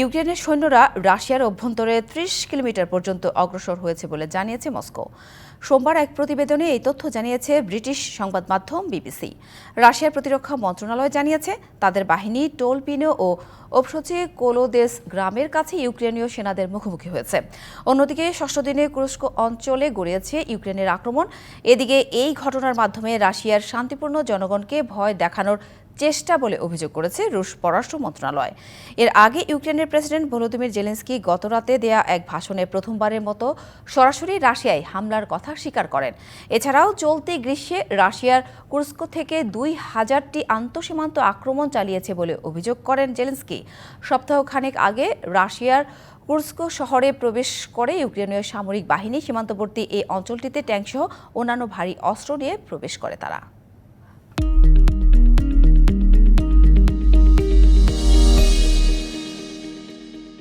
ইউক্রেনের সৈন্যরা রাশিয়ার অভ্যন্তরে ত্রিশ কিলোমিটার পর্যন্ত অগ্রসর হয়েছে বলে জানিয়েছে মস্কো। সোমবার এক প্রতিবেদনে এই তথ্য জানিয়েছে ব্রিটিশ সংবাদ মাধ্যম বিবিসি। রাশিয়ার প্রতিরক্ষা মন্ত্রণালয় জানিয়েছে তাদের বাহিনী, টোলপিনো ও ওপসচে কোলোদেস গ্রামের কাছে ইউক্রেনীয় সেনাদের মুখোমুখি হয়েছে। অন্যদিকে, ষষ্ঠ দিনে কুরস্ক অঞ্চলে গড়িয়েছে ইউক্রেনের আক্রমণ। এদিকে, এই ঘটনার মাধ্যমে রাশিয়ার শান্তিপূর্ণ জনগণকে ভয় দেখানোর চেষ্টা বলে অভিযোগ করেছে রুশ পররাষ্ট্র মন্ত্রণালয়। এর আগে ইউক্রেনের প্রেসিডেন্ট ভলোদিমির জেলেন্সকি গতরাতে দেয়া এক ভাষণে প্রথমবারের মতো সরাসরি রাশিয়ায় হামলার কথা স্বীকার করেন। এছাড়াও, চলতি গ্রীষ্মে রাশিয়ার কুর্স্ক থেকে দুই হাজারটি আন্তঃসীমান্ত আক্রমণ চালিয়েছে বলে অভিযোগ করেন জেলেন্সকি। সপ্তাহখানেক আগে রাশিয়ার কুর্স্ক শহরে প্রবেশ করে ইউক্রেনীয় সামরিক বাহিনী সীমান্তবর্তী এই অঞ্চলটিতে ট্যাঙ্কসহ অন্যান্য ভারী অস্ত্র নিয়ে প্রবেশ করে তারা।